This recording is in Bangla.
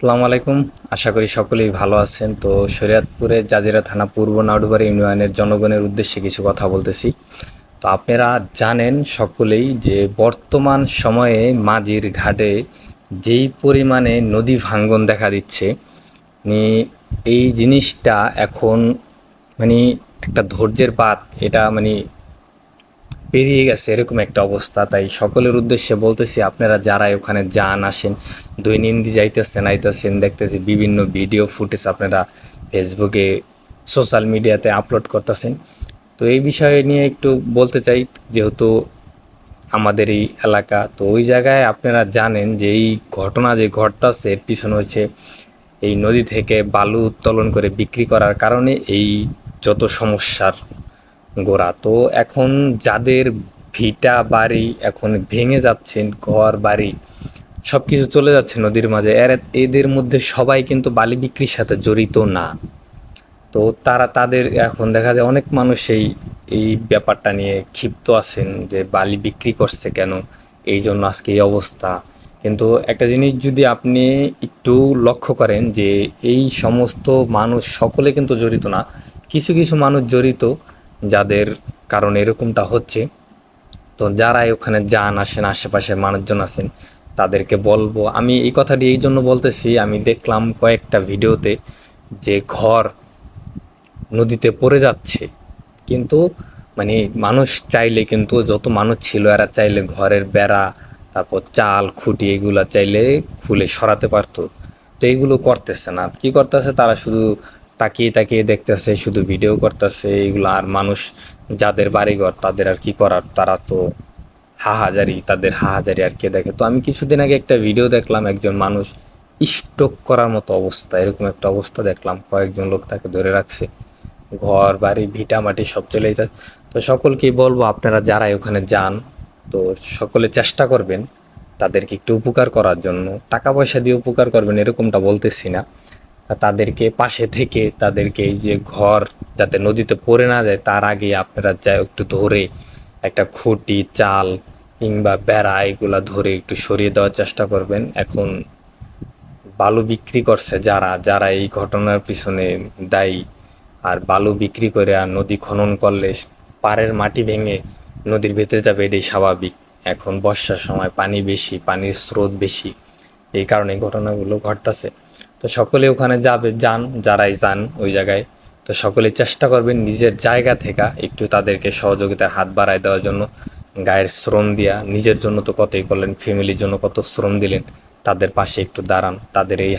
আসসালামু আলাইকুম। আশা করি সকলেই ভালো আছেন। তো শরীয়তপুরে জাজিরা থানা পূর্ব নাউডুবাড়ি ইউনিয়নের জনগণের উদ্দেশ্যে কিছু কথা বলতেছি। তো আপনারা জানেন সকলেই যে বর্তমান সময়ে মাঝির ঘাটে যেই পরিমাণে নদী ভাঙ্গন দেখা দিচ্ছে মানে এই জিনিসটা এখন মানে একটা ধৈর্যের পাত। এটা মানে পেরিয়ে গেছে এরকম একটা অবস্থা। তাই সকলের উদ্দেশ্যে বলতেছি, আপনারা যারা ওখানে যান, আসেন, দৈনন্দিন যাইতেছেন, আইতেছেন, দেখতেছি বিভিন্ন ভিডিও, ফুটেজ আপনারা ফেসবুকে, সোশ্যাল মিডিয়াতে আপলোড করতেছেন। তো এই বিষয়ে নিয়ে একটু বলতে চাই, যেহেতু আমাদের এই এলাকা, তো ওই জায়গায় আপনারা জানেন যে এই ঘটনা যে ঘটতাছে, এর পিছনে হচ্ছে এই নদী থেকে বালু উত্তোলন করে বিক্রি করার কারণে এই যত সমস্যার গোড়া। তো এখন যাদের ভিটা বাড়ি এখন ভেঙে যাচ্ছেন, ঘর বাড়ি সব কিছু চলে যাচ্ছে নদীর মাঝে, এর এদের মধ্যে সবাই কিন্তু বালি বিক্রির সাথে জড়িত না। তো তারা তাদের এখন দেখা যায় অনেক মানুষ এই এই ব্যাপারটা নিয়ে ক্ষিপ্ত আছেন যে বালি বিক্রি করছে কেন, এই জন্য আজকে এই অবস্থা। কিন্তু একটা জিনিস যদি আপনি একটু লক্ষ্য করেন যে এই সমস্ত মানুষ সকলে কিন্তু জড়িত না, কিছু কিছু মানুষ জড়িত যাদের কারণে এরকমটা হচ্ছে, তো যারা ওখানে যান, আসেন, আশেপাশের মানুষজন আছেন, তাদেরকে বলব। আমি এই কথাটি এই জন্য বলতেছি, আমি দেখলাম কয়েকটা ভিডিওতে যে ঘর নদীতে পড়ে যাচ্ছে, কিন্তু মানে মানুষ চাইলে কিন্তু, যত মানুষ ছিল, এরা চাইলে ঘরের বেড়া, তারপর চাল, খুঁটি এগুলা চাইলে খুলে সরাতে পারতো। তো এইগুলো করতেছে না। কি করতেছে, তারা শুধু তাকিয়ে তাকিয়ে দেখতেছে, শুধু ভিডিও করতেছে এইগুলো আর মানুষ যাদের বাড়িঘর তাদের আর কি করার? তারা তো হাহাজারি, তাদের হাহাজারি আর কে দেখে? তো আমি কিছুদিন আগে একটা ভিডিও দেখলাম, একজন মানুষ স্ট্রোক করার মতো অবস্থা, এরকম একটা অবস্থা দেখলাম। কয়েকজন লোক তাকে ধরে রাখছে। ঘর, বাড়ি, ভিটা, মাটি সব চলে যেতে তো সকলকেই বলব, আপনারা যারাই ওখানে যান, তো সকলে চেষ্টা করবেন তাদেরকে একটু উপকার করার জন্য। টাকা পয়সা দিয়ে উপকার করবেন, এরকমটা বলতেছি না। তাদেরকে পাশে থেকে তাদেরকে এই যে ঘর যাতে নদীতে পড়ে না যায়, তার আগে আপনারা যা একটু ধরে একটা খুঁটি, চাল কিংবা বেড়া এগুলা ধরে একটু সরিয়ে দেওয়ার চেষ্টা করবেন। এখন বালু বিক্রি করছে যারা যারা এই ঘটনার পিছনে দায়ী। আর বালু বিক্রি করে আর নদী খনন করলে পাড়ের মাটি ভেঙে নদীর ভেতরে যাবে এটাই স্বাভাবিক। এখন বর্ষার সময় পানি বেশি, পানির স্রোত বেশি। এই কারণে ঘটনাগুলো ঘটতেছে। তো সকলে ওখানে যাবে, যান, যারাই যান ওই জায়গায়। তো সকলে চেষ্টা করবেন নিজের জায়গা থেকে একটু তাদেরকে সহযোগিতার হাত বাড়ায় দেওয়ার জন্য। গায়ের শ্রম দিয়া নিজের জন্য তো কতই করলেন ফ্যামিলির জন্য কত শ্রম দিলেন, তাদের পাশে একটু দাঁড়ান, তাদের এই